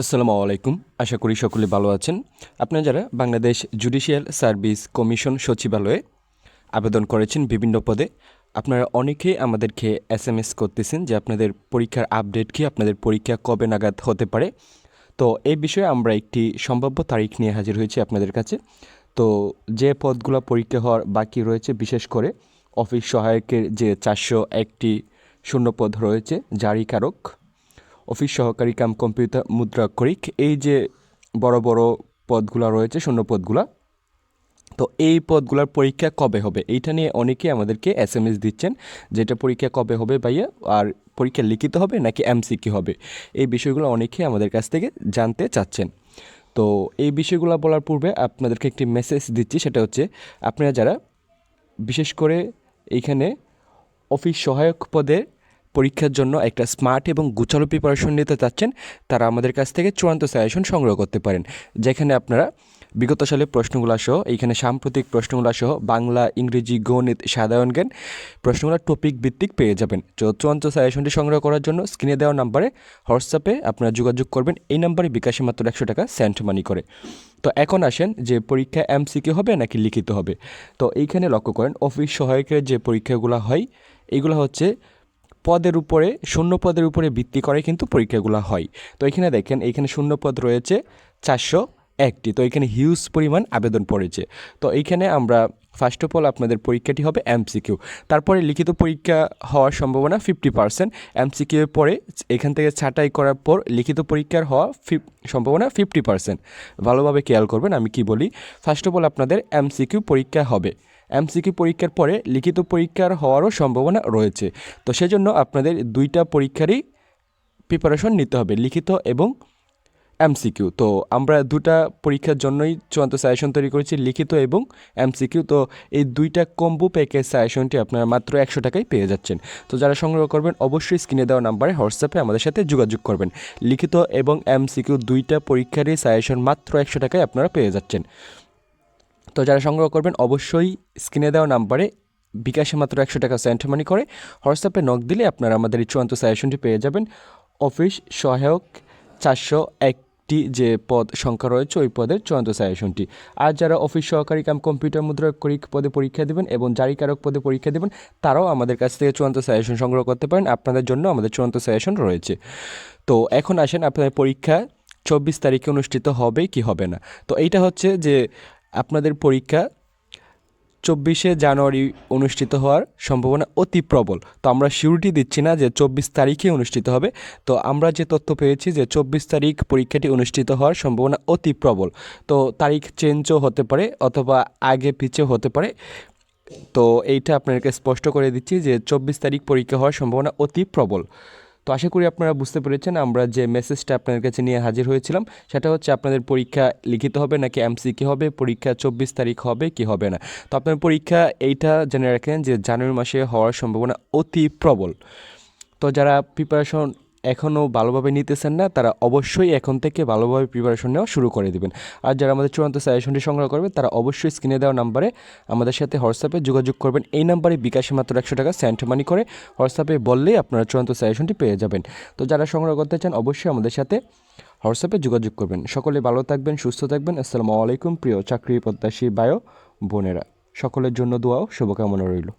আসসালামু আলাইকুম। আশা করি সকলে ভালো আছেন। আপনারা যারা বাংলাদেশ জুডিশিয়াল সার্ভিস কমিশন সচিবালয়ে আবেদন করেছেন বিভিন্ন পদে, আপনারা অনেকেই আমাদেরকে এস এম এস করতেছেন যে আপনাদের পরীক্ষার আপডেট কি, আপনাদের পরীক্ষা কবে নাগাদ হতে পারে। তো এই বিষয়ে আমরা একটি সম্ভাব্য তারিখ নিয়ে হাজির হয়েছি আপনাদের কাছে। তো যে পদগুলো পরীক্ষা হওয়ার বাকি রয়েছে, বিশেষ করে অফিস সহায়কের যে চারশো একটি শূন্য পদ রয়েছে, জারিকারক অফিস সহকারী কাম কম্পিউটার মুদ্রাক্ষরিক এই যে বড় বড় পদগুলো রয়েছে, শূন্য পদগুলা, তো এই পদগুলোর পরীক্ষা কবে হবে? এইটা নিয়ে অনেকে আমাদেরকে এস এম এস দিচ্ছেন, যেটা পরীক্ষা কবে হবে ভাইয়া? আর পরীক্ষা লিখিত হবে নাকি এমসিকি হবে? এই বিষয়গুলো অনেকে আমাদের কাছ থেকে জানতে চাচ্ছেন। তো এই বিষয়গুলো বলার পূর্বে আপনাদেরকে একটি মেসেজ দিচ্ছি, সেটা হচ্ছে আপনারা যারা, বিশেষ করে এইখানে অফিস সহায়ক পদে পরীক্ষার জন্য একটা স্মার্ট এবং গুছালো প্রিপারেশন নিতে চাচ্ছেন, তারা আমাদের কাছ থেকে চূড়ান্ত সাজেশন সংগ্রহ করতে পারেন। যেখানে আপনারা বিগত সালে প্রশ্নগুলো সহ, এইখানে সাম্প্রতিক প্রশ্নগুলো সহ, বাংলা, ইংরেজি, গণিত সাধারণ জ্ঞান প্রশ্নগুলো টপিক ভিত্তিক পেয়ে যাবেন। তো চূড়ান্ত সাজেশনটি সংগ্রহ করার জন্য স্ক্রিনে দেওয়া নাম্বারে হোয়াটসঅ্যাপে আপনারা যোগাযোগ করবেন। এই নাম্বারে বিকাশে মাত্র একশো টাকা সেন্ট মানি করে। তো এখন আসেন যে পরীক্ষা এমসিকিউ হবে নাকি লিখিত হবে। তো এইখানে লক্ষ্য করেন অফিস সহায়কের যে পরীক্ষাগুলো হয় এইগুলো হচ্ছে পদের উপরে, শূন্য পদের উপরে ভিত্তি করে কিন্তু পরীক্ষাগুলো হয়। তো এখানে দেখেন, এখানে শূন্য পদ রয়েছে চারশো একটি। তো এখানে হিউজ পরিমাণ আবেদন পড়েছে। তো এইখানে আমরা ফার্স্ট অফ অল আপনাদের পরীক্ষাটি হবে এমসিকিউ তারপরে লিখিত পরীক্ষা হওয়ার সম্ভাবনা ফিফটি পার্সেন্ট এমসিকিউ পরে এখান থেকে ছাঁটাই করার পর লিখিত পরীক্ষার হওয়া ফিফ সম্ভাবনা ফিফটি পার্সেন্ট ভালোভাবে খেয়াল করবেন আমি কি বলি। ফার্স্ট অফ অল আপনাদের এমসিকিউ পরীক্ষা হবে। এমসিকিউ পরীক্ষার পরে লিখিত পরীক্ষার হওয়ারও সম্ভাবনা রয়েছে। তো সেজন্য আপনাদের দুইটা পরীক্ষারই প্রিপারেশন নিতে হবে, লিখিত এবং এমসিকিউ। তো আমরা দুটা পরীক্ষার জন্যই চূড়ান্ত সাজেশন তৈরি করেছি, লিখিত এবং এমসিকিউ। তো এই দুইটা কম্বো প্যাকেজ সাজেশনটি আপনারা মাত্র একশো টাকায় পেয়ে যাচ্ছেন। তো যারা সংগ্রহ করবেন, অবশ্যই স্ক্রিনে দেওয়া নাম্বারে হোয়াটসঅ্যাপে আমাদের সাথে যোগাযোগ করবেন। লিখিত এবং এমসিকিউ দুইটা পরীক্ষারই সাজেশন মাত্র একশো টাকায় আপনারা পেয়ে যাচ্ছেন। তো যারা সংগ্রহ করবেন, অবশ্যই স্ক্রিনে দেওয়া নাম্বারে বিকাশে মাত্র একশো টাকা সেন্ট মানি করে হোয়াটসঅ্যাপে নক দিলে আপনারা আমাদের এই চূড়ান্ত সাজেশনটি পেয়ে যাবেন। অফিস সহায়ক চারশো এক একটি যে পদ সংখ্যা রয়েছে, ওই পদের চূড়ান্ত সাজেশনটি আর যারা অফিস সহকারী কাম কম্পিউটার মুদ্রাক্ষরিক পদে পরীক্ষা দেবেন এবং জারিকারক পদে পরীক্ষা দেবেন, তারাও আমাদের কাছ থেকে চূড়ান্ত সাজেশন সংগ্রহ করতে পারেন। আপনাদের জন্য আমাদের চূড়ান্ত সাজেশন রয়েছে। তো এখন আসেন আপনাদের পরীক্ষা চব্বিশ তারিখে অনুষ্ঠিত হবে কি হবে না। তো এইটা হচ্ছে যে আপনাদের পরীক্ষা চব্বিশে জানুয়ারি অনুষ্ঠিত হওয়ার সম্ভাবনা অতি প্রবল। তো আমরা শিউরিটি দিচ্ছি না যে চব্বিশ তারিখে অনুষ্ঠিত হবে। তো আমরা যে তথ্য পেয়েছি যে চব্বিশ তারিখ পরীক্ষাটি অনুষ্ঠিত হওয়ার সম্ভাবনা অতি প্রবল। তো তারিখ চেঞ্জও হতে পারে অথবা আগে পিছিয়ে হতে পারে। তো এইটা আপনাদেরকে স্পষ্ট করে দিচ্ছি যে চব্বিশ তারিখ পরীক্ষা হওয়ার সম্ভাবনা অতি প্রবল। তো আশা করি আপনারা বুঝতে পেরেছেন, আমরা যে মেসেজটা আপনাদের কাছে নিয়ে হাজির হয়েছিলাম, সেটা হচ্ছে আপনাদের পরীক্ষা লিখিত হবে নাকি এমসি কি হবে, পরীক্ষা চব্বিশ তারিখ হবে কি হবে না। তো আপনার পরীক্ষা এইটা জেনে রাখেন যে জানুয়ারি মাসে হওয়ার সম্ভাবনা অতি প্রবল। তো যারা প্রিপারেশন এখনও ভালোভাবে নিতেছেন না, তারা অবশ্যই এখন থেকে ভালোভাবে প্রিপারেশন নেওয়া শুরু করে দেবেন। আর যারা আমাদের চূড়ান্ত সাজেশনটি সংগ্রহ করবেন, তারা অবশ্যই স্ক্রিনে দেওয়া নাম্বারে আমাদের সাথে হোয়াটসঅ্যাপে যোগাযোগ করবেন। এই নাম্বারে বিকাশে মাত্র একশো টাকা সেন্ট মানি করে হোয়াটসঅ্যাপে বললেই আপনারা চূড়ান্ত সাজেশনটি পেয়ে যাবেন। তো যারা সংগ্রহ করতে চান, অবশ্যই আমাদের সাথে হোয়াটসঅ্যাপে যোগাযোগ করবেন। সকলে ভালো থাকবেন, সুস্থ থাকবেন। আসসালামু আলাইকুম, প্রিয় চাকরি প্রত্যাশী বায়ো বোনেরা। সকলের জন্য দোয়াও শুভকামনা রইল।